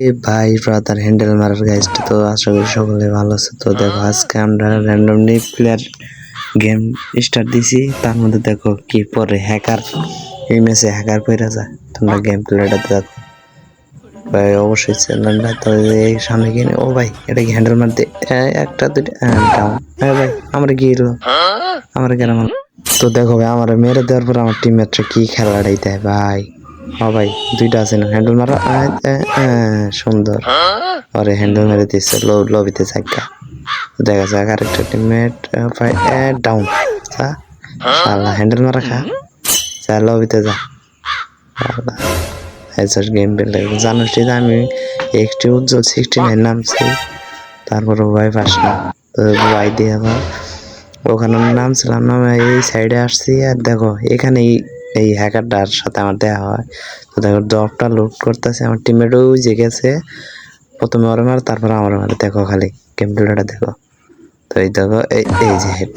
এ ভাই brother handle মারার গাইজটা তো আশা করি সকলে ভালো আছে। তো দেখো, আজকে আমরা র্যান্ডমলি প্লেয়ার গেম স্টার্ট দিছি। তার মধ্যে দেখো কি পরে হ্যাকার এই ম্যাচে হ্যাকার পইরা যায়। তোমরা গেম প্লেটা দেখো। ভাই, অবশ্যই চ্যানেলটা তো এই সামনে গিয়ে ও ভাই, এটা কি হ্যান্ডেল মারতে একটা, দুইটা হ্যাঁ ভাই, আমার গিয়ে আমার কেন মারলো? তো দেখো ভাই, আমার মেরে দেওয়ার পর আমার টিমমেটরা কি খেলাটাই দেয় ভাই? ও ভাই, দুইটা আছে না। হ্যান্ডেল মারা সুন্দর। আরে হ্যান্ডেল মেরে দিচ্ছে লো লবিতে জায়গা দেখা যাক, আরেকটা টিমমেট ডাউন শালা হ্যান্ডেল মারা খা। যা লবিতে যা। হেডশট গেম পেলে জানোস আমি একটি উজ্জ্বল সিক্সটি নাইন নামছি, তারপরে ভাই পাস না। ভাই দিয়ে আবার ওখানে নামছিলাম না এই সাইডে আসছি, আর দেখো এখানে এই- হ্যাকারটার সাথে আমার দেখা হয়। তো দেখো ড্রপটা লোড করতেছে, আমার টিমমেট ওই যে গেছে। প্রথমে ওরে মারে, তারপর আমার মারে। দেখো খালি প্লেটা দেখো। তো এই দেখো, এই এই যে হেড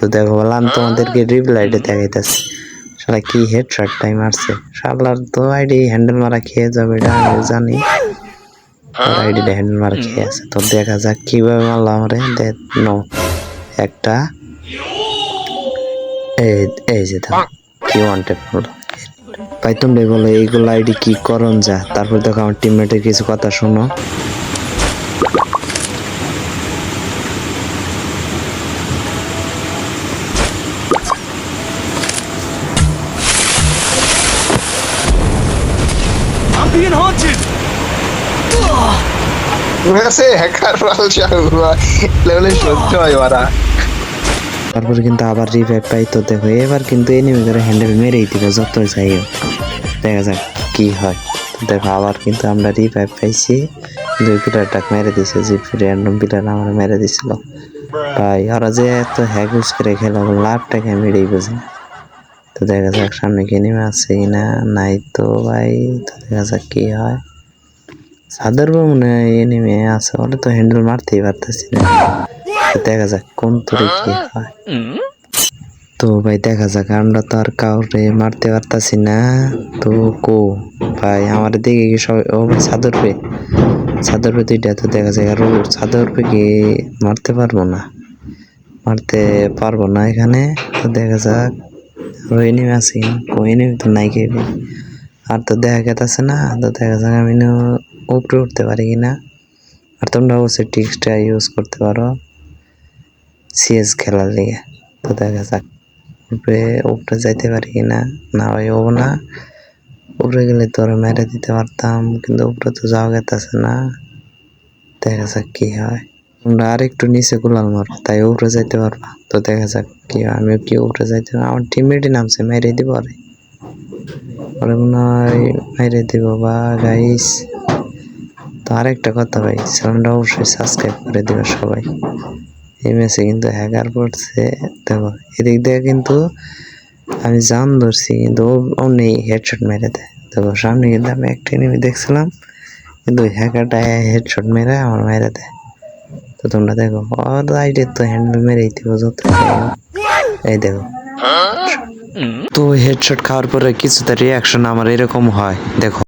তো দেখো, বললাম তোমাদেরকে রিপ্লাইটে দেখাইতেছি। শালা কি হেড শট টাইম মারছে। শালার তো আইডি হ্যান্ডেল মারা খেয়ে যাবে, এটা আমি জানি। আইডিটা হ্যান্ডেল মারা খেয়ে আছে। তো দেখা যাক কীভাবে মারলো আমারে। নো একটা। এই এই যে কি ওয়ান টেপ হলো ভাই তোমরা বলো এইগুলো আইডি কি করণ যা তারপর দেখো আমার টিমমেটের কিছু কথা শোনো वैसे हैकर वाल क्या हुआ लेवल সহ্য হয় ওরা তারপরে কিন্তু আবার রিভাইভ পাই তো দেখো, এবার কিন্তু এনিমি করে হ্যান্ডেল মেরেই দিবে চাই হোক। দেখা যাক কি হয়। দেখো, আবার কিন্তু আমরা রিভাইভ পাইছি। দুই প্লেয়ারটা মেরে দিছে, যে র্যান্ডম প্লেয়ার আমার মেরে দিছিল। ভাই, ওরা যে এত ইউজ করে খেলো লাভটাকে মেরেই বোঝে তো দেখা যাক সামনে কি নেমে আছে কিনা নাই তো ভাই, তো দেখা যাক কি হয়। সাদার মনে হয় এনিমে আছে বলে তো হ্যান্ডেল মারতেই পারতেছি না। দেখা যাক কোন তোরে কি হয়। তো ভাই দেখা যাক আমরা তো আর কাউরে মারতে পারতাছি না। তো কো ভাই আমার দিকে কি সবাই ও ভাই চাদর পে। চাদর পে দুইটা তো দেখা যায় আর চাদর পে কি মারতে পারব না? মারতে পারব না এখানে তো দেখা যাক। আরও এনিমি আছে কো? এনিমি তো নাই কে আর তো দেখা গেতেছে না তো দেখা যাক আমি উপরে উঠতে পারি কিনা। আর তোমরা অবশ্যই টিক্সটা ইউজ করতে পারো। সিএস খেলার লিগে। তো দেখা যাক। উপরে উপরে যাইতে পারি কিনা না? ভাই, হব না। উপরে গেলে তো ওরা মেরে দিতে পারতাম, কিন্তু উপরে তো যাওয়া গেতেছে না। দেখা যাক কি হয়। তোমরা আর একটু নিচে গুলাল মারো তাই উপরে যাইতে পারবা। তো দেখা যাক কি হয়। আমি কি উপরে যাইতে পারব? আমার টিমমেটই নামছে, মেরে দিব আরে। ওরে মনে হয় মেরে দিব বা গাইস তো আরেকটা কথা ভাই চ্যানেলটা অবশ্যই সাবস্ক্রাইব করে দিবে সবাই। এই ম্যাচে কিন্তু হ্যাকার পড়ছে দেখো এদিক দিয়ে কিন্তু আমি জান ধরছি কিন্তু ও অমনি হেডশট মেরে দেয়। দেখো সামনে কিন্তু আমি একটা এনিমি দেখছিলাম কিন্তু ওই হ্যাকারটা হেডশট মেরে আমার মেরে দেয়। তো তোমরা দেখো ওর আইডি তো হ্যান্ডেল মেরেই দিব যত। এই দেখো। তো হেডশট খাওয়ার পরে কিছুটা রিয়াকশন আমার এরকম হয়। দেখো।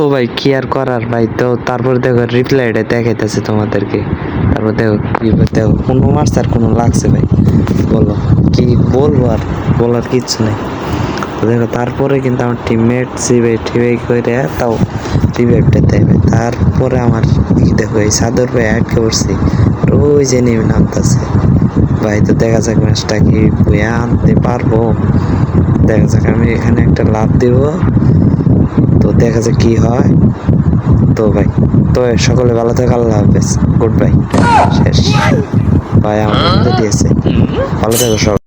তো ভাই, কি আর করার? ভাই তো তারপর দেখো রিপ্লাইটা দেখাইতেছে তোমাদেরকে। তারপর দেখো কি দেখো, কোনো মারছে আর কোনো লাগছে ভাই। বলো, কি বলব আর বলার কিচ্ছু নেই। তো দেখো, তারপরে কিন্তু আমার টিমমেট সিবে টিবে করে তাও রিভাইভটা দেয় ভাই। তারপরে আমার দেখো, এই সাদর ভাই আটকে পড়ছি ওই যে নেমে নামতেছে। ভাই তো দেখা যাক ম্যাচটা কি বইয়া আনতে পারব। দেখা যাক, আমি এখানে একটা লাভ দিব। তো দেখা যাক কি হয়। তো ভাই, তো সকলে ভালো থাকে, আল্লাহ হাফেজ। গুড বাই শেষ। ভাই, আমার দিয়েছে ভালো থাকো সবাই